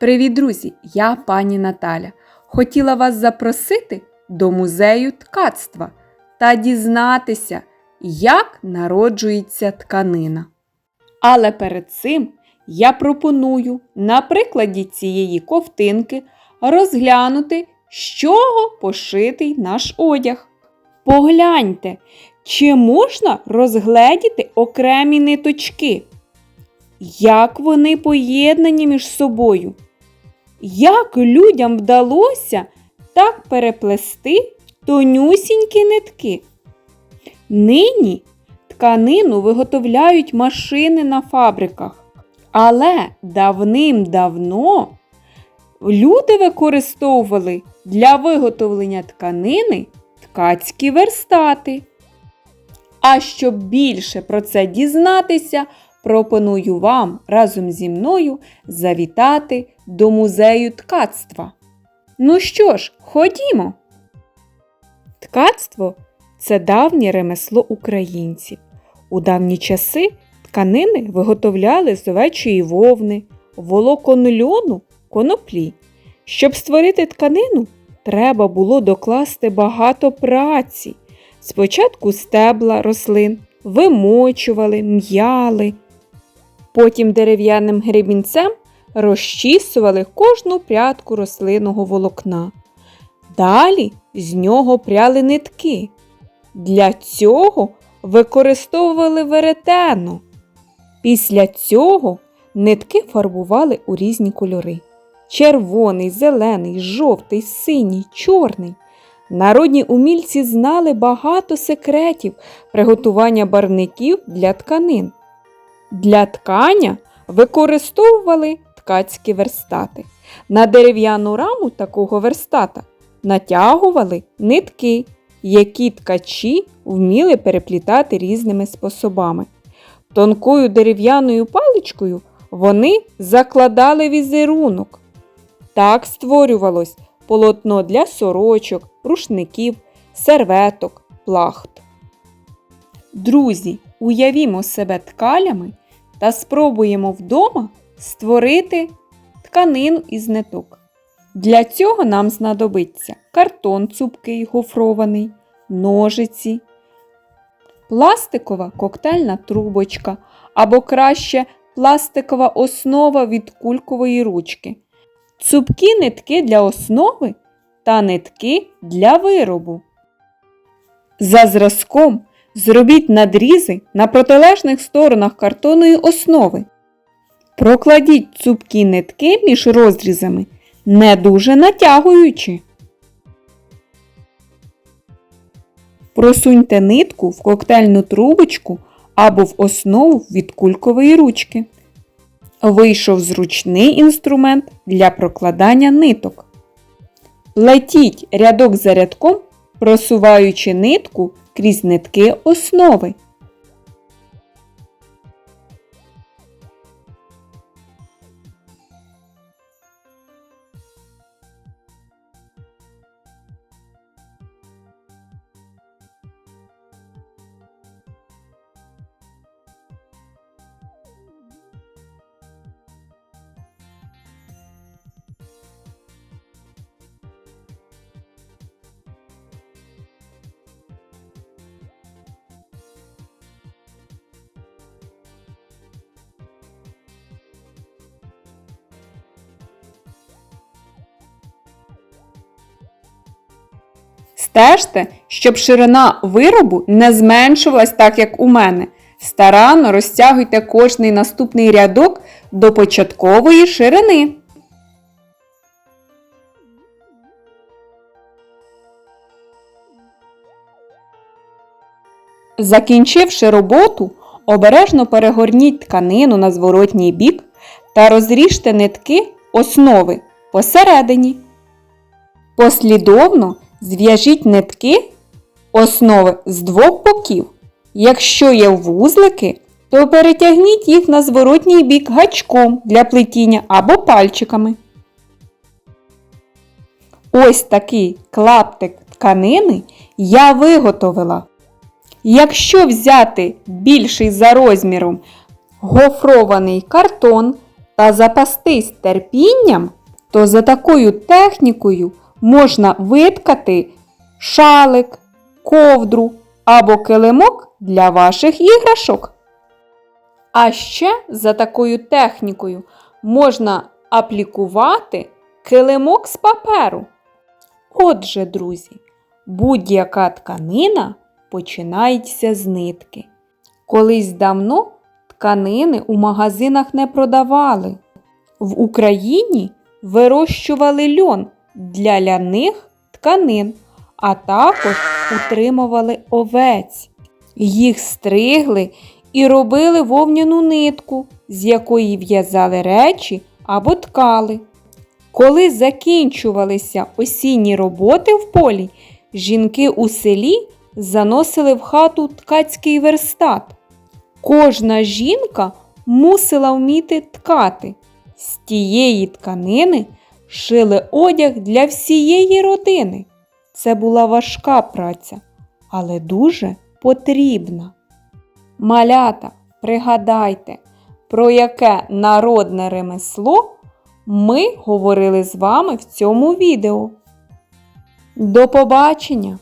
Привіт, друзі! Я пані Наталя. Хотіла вас запросити до музею ткацтва та дізнатися, як народжується тканина. Але перед цим я пропоную на прикладі цієї ковтинки розглянути, з чого пошитий наш одяг. Погляньте, чи можна розгледіти окремі ниточки? Як вони поєднані між собою? Як людям вдалося так переплести тонюсінькі нитки? Нині тканину виготовляють машини на фабриках, але давним-давно люди використовували для виготовлення тканини ткацькі верстати. А щоб більше про це дізнатися, пропоную вам разом зі мною завітати до музею ткацтва. Ну що ж, ходімо. Ткацтво це давнє ремесло українців. У давні часи тканини виготовляли з овечої вовни, волокон льону, коноплі. Щоб створити тканину, треба було докласти багато праці. Спочатку стебла рослин вимочували, м'яли. Потім дерев'яним гребінцем розчісували кожну прядку рослинного волокна. Далі з нього пряли нитки. Для цього використовували веретено. Після цього нитки фарбували у різні кольори: червоний, зелений, жовтий, синій, чорний. Народні умільці знали багато секретів приготування барників для тканин. Для ткання використовували ткацькі верстати. На дерев'яну раму такого верстата натягували нитки, які ткачі вміли переплітати різними способами. Тонкою дерев'яною паличкою вони закладали візерунок. Так створювалось полотно для сорочок, рушників, серветок, плахт. Друзі, уявімо себе ткалями та спробуємо вдома створити тканину із ниток. Для цього нам знадобиться картон цупкий гофрований, ножиці, пластикова коктейльна трубочка або краще пластикова основа від кулькової ручки, цупкі нитки для основи та нитки для виробу. За зразком зробіть надрізи на протилежних сторонах картонної основи. Прокладіть цупкі нитки між розрізами, не дуже натягуючи. Просуньте нитку в коктейльну трубочку або в основу від кулькової ручки. Вийшов зручний інструмент для прокладання ниток. Плетіть рядок за рядком, просуваючи нитку крізь нитки основи. Стежте, щоб ширина виробу не зменшувалась так, як у мене. Старанно розтягуйте кожний наступний рядок до початкової ширини. Закінчивши роботу, обережно перегорніть тканину на зворотній бік та розріжте нитки основи посередині. Послідовно зв'яжіть нитки основи з двох боків. Якщо є вузлики, то перетягніть їх на зворотній бік гачком для плетіння або пальчиками. Ось такий клаптик тканини я виготовила. Якщо взяти більший за розміром гофрований картон та запастись терпінням, то за такою технікою можна виткати шалик, ковдру або килимок для ваших іграшок. А ще за такою технікою можна аплікувати килимок з паперу. Отже, друзі, будь-яка тканина починається з нитки. Колись давно тканини у магазинах не продавали. В Україні вирощували льон для ляних тканин, а також утримували овець. Їх стригли і робили вовняну нитку, з якої в'язали речі або ткали. Коли закінчувалися осінні роботи в полі, жінки у селі заносили в хату ткацький верстат. Кожна жінка мусила вміти ткати. З тієї тканини шили одяг для всієї родини. Це була важка праця, але дуже потрібна. Малята, пригадайте, про яке народне ремесло ми говорили з вами в цьому відео. До побачення!